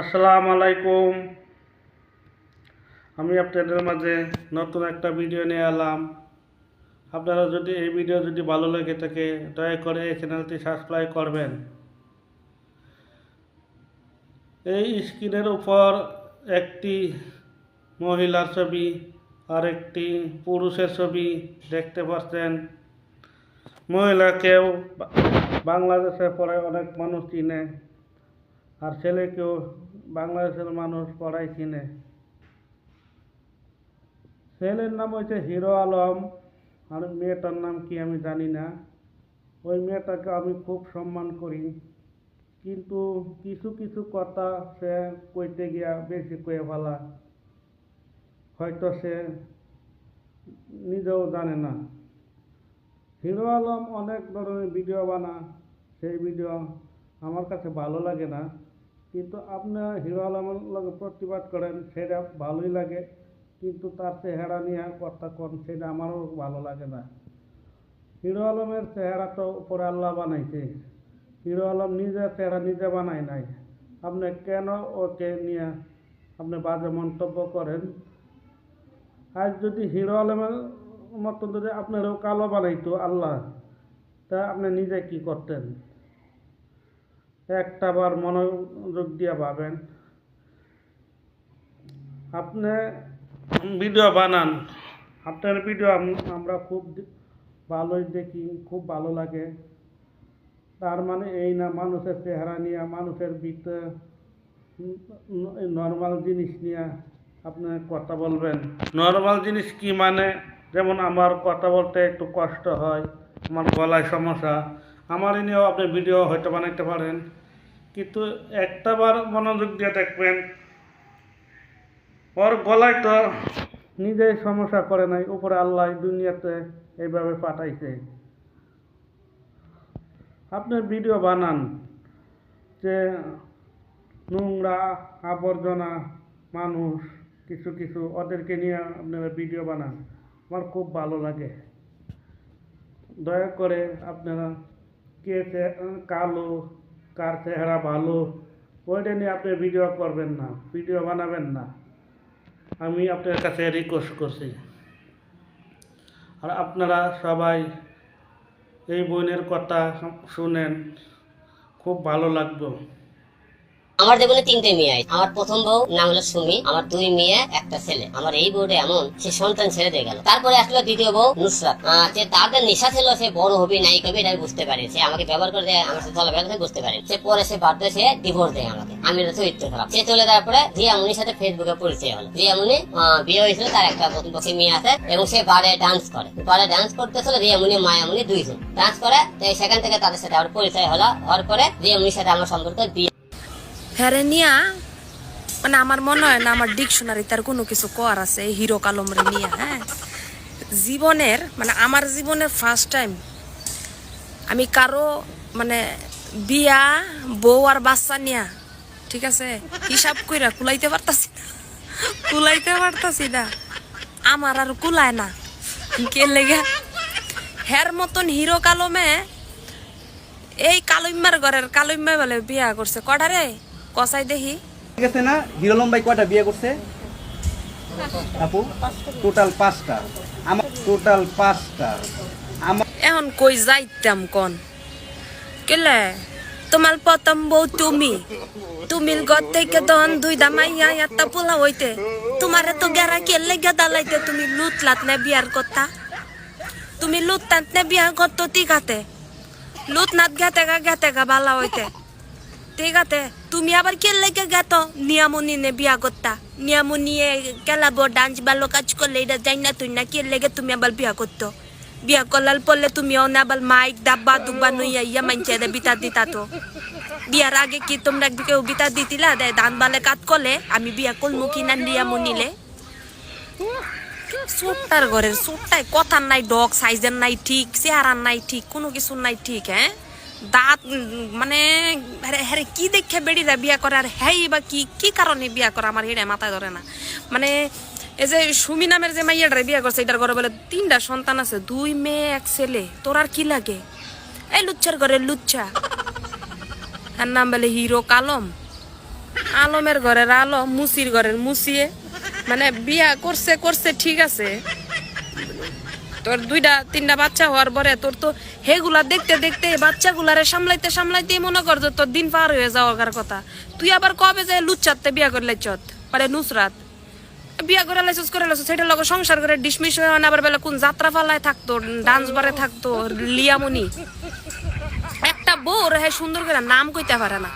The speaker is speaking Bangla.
আসসালামু আলাইকুম। আমি আপনাদের মাঝে নতুন একটা ভিডিও নিয়ে এলাম। আপনারা যদি এই ভিডিও যদি ভালো লেগে থাকে, দয়া করে এই চ্যানেলটি সাবস্ক্রাইব করবেন। এই স্ক্রিনের উপর একটি মহিলার ছবি আর একটি পুরুষের ছবি দেখতে পাচ্ছেন। মহিলাকেও বাংলাদেশে পড়ে অনেক মানুষ চিনে। আর ছেলেকেও বাংলাদেশের মানুষ পড়াই চিনে। ছেলের নাম হচ্ছে হিরো আলম, আর মেয়েটার নাম কি আমি জানি না। ওই মেয়েটাকে আমি খুব সম্মান করি। কিন্তু কিছু কিছু কথা সে কইতে গিয়া বেশি কয়ে ফেলা। হয়তো সে নিজেও জানে না। হিরো আলম অনেক ধরনের ভিডিও বানা সেই ভিডিও আমার কাছে ভালো লাগে না। কিন্তু আপনি হিরো আলমের লগে প্রতিবাদ করেন, সেটা ভালোই লাগে। কিন্তু তার চেহারা নিয়ে কথা কন, সেটা আমারও ভালো লাগে না। হিরো আলমের চেহারা তো উপরে আল্লাহ বানাইছে। হিরো আলম নিজের চেহারা নিজে বানায় নাই। আপনি কেন ওকে নিয়ে আপনি বাজে মন্তব্য করেন? আজ যদি হিরো আলমের মতো যদি আপনারও কালো বানাইতো আল্লাহ, তা আপনি নিজে কি করতেন? একটা বার মনোযোগ দিয়ে ভাবেন। আপনি ভিডিও বানান। আপনার ভিডিও আমরা খুব ভালোই দেখি, খুব ভালো লাগে। তার মানে এই না, মানুষের চেহারা নিয়ে, মানুষের ভিতরে নর্মাল জিনিস নিয়ে আপনি কথা বলবেন। নর্মাল জিনিস কি মানে? যেমন আমার কথা বলতে একটু কষ্ট হয়, আমার গলায় সমস্যা। আমার নিয়েও আপনি ভিডিও হয়তো বানাইতে পারেন। কিন্তু একটা বার মনোযোগ দিয়ে দেখবেন, ওর গলায় তো নিজেই সমস্যা করে নাই, উপরে আল্লাহ দুনিয়াতে এইভাবে পাঠাইছে। আপনি ভিডিও বানান যে নোংরা আবর্জনা মানুষ, কিছু কিছু, ওদেরকে নিয়ে আপনারা ভিডিও বানান। আমার খুব ভালো লাগে। দয়া করে আপনারা কে কালো, কার চেহারা ভালো, ওইটা নিয়ে আপনি ভিডিও করবেন না ভিডিও বানাবেন না। আমি আপনার কাছে রিকোয়েস্ট করছি। আর আপনারা সবাই এই বোনের কথা শুনেন, খুব ভালো লাগবে। আমার জীবনে তিনটে মেয়ে আছে। আমার প্রথম বউ নাম হলো সুমি। আমার দুই মেয়ে একটা ছেলে। আমার এই বউটা এমন সে সন্তান ছেড়ে দিয়ে গেল। তারপরে আসলো দ্বিতীয় বউ নুসরাত। যে তাদের নেশা ছিল সে বড় হবে নাই কবে এটা বুঝতে পারে। সে আমাকে ব্যবহার করে দেয় আমার সাথে চলাফেরা করে বুঝতে পারি। সে পরে সে বাধ্য সে ডিভোর্স দেয় আমাকে। আমি এটা চরিত্র খারাপ। সে চলে যাওয়ার পরে রিয়ামুনির সাথে ফেসবুকে পরিচয় হলো। রিয়ামুনি আহ, বিয়ে হয়েছিল তার একটা প্রথম পক্ষে মেয়ে আছে এবং সে বারে ডান্স করে। বারে ডান্স করতে করতেছিল রিয়ামুনি মায়ামুনি দুইজন। ডান্স করে সেখান থেকে তাদের সাথে আমার পরিচয় হলো। হওয়ার পরে রিয়ামুনির সাথে আমার সম্পর্ক বিয়ে হ্যারে নিয়া মানে আমার মনে হয় না আমার ডিকশনারি তার কোনো কিছু কর আছে হিরো কালমরে নিয়ে হ্যাঁ? জীবনের মানে আমার জীবনের ফার্স্ট টাইম আমি কারও মানে বিয়া, বউ আর বাচ্চা নিয়া, ঠিক আছে? হিসাব কইরা কুলাইতে পারতাছি না, কুলাইতে পারতাছি না, আমার আর কুলায় না। কে লেগে? হের মতন হিরো কালমে, এই কালইম্মার ঘরের কালইম্মা বলে বিয়া করছে, কটা রে? কসাই দেখি ঠিক আছে না? হিরো লম্বাই কয়টা বিয়ে করছে? আপু টোটাল পাঁচটা। আমার টোটাল পাঁচটা। আমার এখন কই যাইতাম কোন? কেলে? তোমার প্রথম বউ তুমি। তুমির ঘর থেকে দন দুই দামাইয়া একটা পোলা হইতে। তোমারে তো গেরা কে লেগে দালাইতে তুমি লুট লাত নে বিয়ার কথা তুমি লুট তাত নে বিয়ার করতো ঠিক আছে লুট নাত গেতে গা গেতে গা বালা হইতে। ঠিক আছে, তুমি আবার কে লেগে গেত নিয়ামনি নে বিয়া করতা নিয়ামনি কেলাবো ডান্স ভালো কাজ করলে এটা যাই না তুই না কে লেগে তুমি আবার বিয়া করতো? বিয়া করলাল পড়লে তুমি অনে আবার মাইক ডাব্বা দুব্বা নইয়া ইয়া মানছে দে বিতা দিতা তো। বিয়ার আগে কি তোমরা কেউ বিতা দিতিলা? দে ধান বালে কাত করলে আমি বিয়া করলমু কি না নিয়ামনিলে সোটটার ঘরের সোটটাই কথার নাই, ডগ সাইজের নাই, ঠিক, চেহারার নাই, ঠিক, কোনো কিছু নাই, ঠিক হ্যাঁ? দাঁত মানে হ্যারে কি দেখে বেড়িরা বিয়া করে আর হ্যাঁ বা কি কি কারণে বিয়া করে আমার হেডে মাথায় ধরে না? মানে এই যে সুমি নামের যে মাইয়াটারে বিয়া করছে এটার ঘরে বলে তিনটা সন্তান আছে, দুই মেয়ে, এক ছেলে তোর আর কি লাগে? এই লুচ্চার ঘরে লুচ্চা আর নাম বলে হিরো কালম আলমের ঘরের আলম মুসির ঘরের মুসিয়ে মানে বিয়া করছে করছে, ঠিক আছে। তোর দুইটা, তিনটা বাচ্চা হওয়ার পরে তোর তো হেগুলা দেখতে দেখতে বাচ্চাগুলারে সামলাইতে সামলাইতে মনে কর যে তোর দিন পার হয়ে যাওয়ার কথা। তুই আবার কবে যে লুচ্চাতে বিয়া করলে চত পারে নুসরাত। বিয়া করে লাইসেন্স করে লাইসেন্স সেটা লগে সংসার করে ডিসমিস হয়ে আবার বেলা কোন যাত্রা পালায় থাকতো ডান্স বারে থাকতো, লিয়ামনি। একটা বউ রে সুন্দর করে নাম কইতে পারে না।